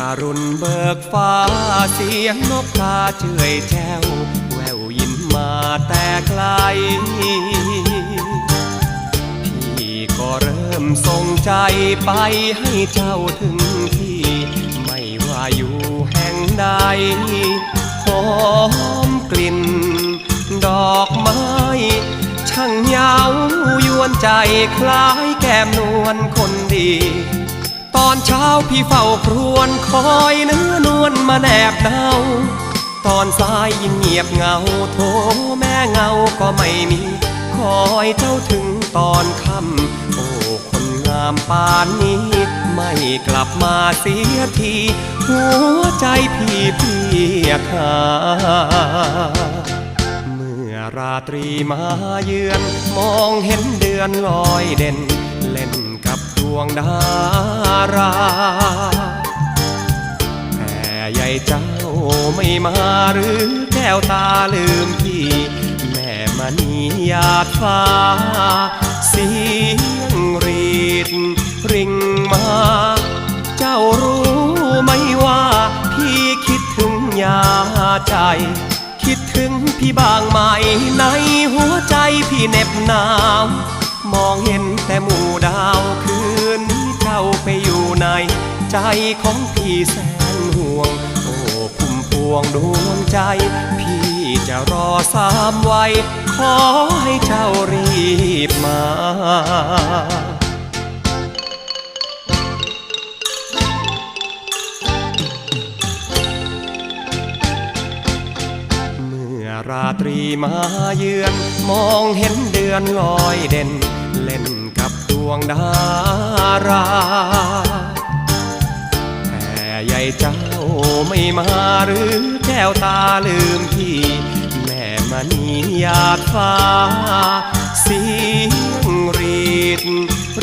อรุณเบิกฟ้าเสียงนกกาเจื่อยแจ้ว แววยินมาแต่ไกล พี่ก็เริ่มส่งใจไปให้เจ้าถึงที่ ไม่ว่าอยู่แห่งใดหอมกลิ่น ดอกไม้ช่างเยาวยวนใจคล้ายแก้มนวลคนดี ตอนเช้าพี่เฝ้าครวญคอยเนื้อนวลมาแนบเนาตอนสายยิ่งเงียบเงาโทแม่เงาก็ไม่มี คอยเจ้าถึงตอนค่ำโอ้คนงามปานนี้ ไม่กลับมาเสียที หัวใจพี่เพียกหาเมื่อราตรีมาเยือน มองเห็นเดือนลอยเด่น ดวงดารา แต่ใหญ่เจ้าไม่มาหรือแก้วตาลืมพี่ แม่มณีหยาดฟ้า เสียงรีดริงมา เจ้ารู้ไหมว่า พี่คิดถึงยาใจคิดถึงพี่บางไหมในหัวใจพี่เหน็บหนาว มองเห็นแต่หมู่ดาว ใจของพี่แสนห่วง โอ้พุ่มพวงดวงใจ พี่จะรอสามวัยขอให้เจ้ารีบมาเมื่อราตรีมาเยือน มองเห็นเดือนลอยเด่น เล่นกับดวงดารา เจ้าไม่มาหรือแก้วตาลืมพี่ แม่มณีหยาดฟ้า เสียงรีด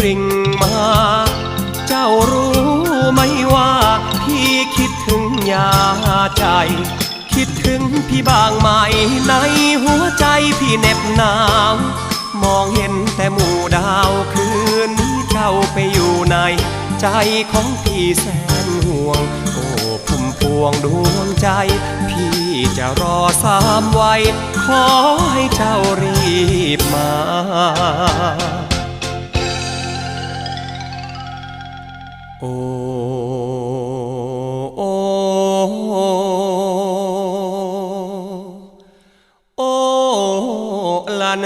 ริงมา เจ้ารู้ไหมว่า พี่คิดถึงยาใจ คิดถึงพี่บางไหมในหัวใจพี่เน็บหนาวมองเห็นแต่ม ใจของพี่แสนห่วง โอ้พุ่มพวงดวงใจ พี่จะรอสามวัยขอให้เจ้ารีบมาโอ้โอ้โอ้ละน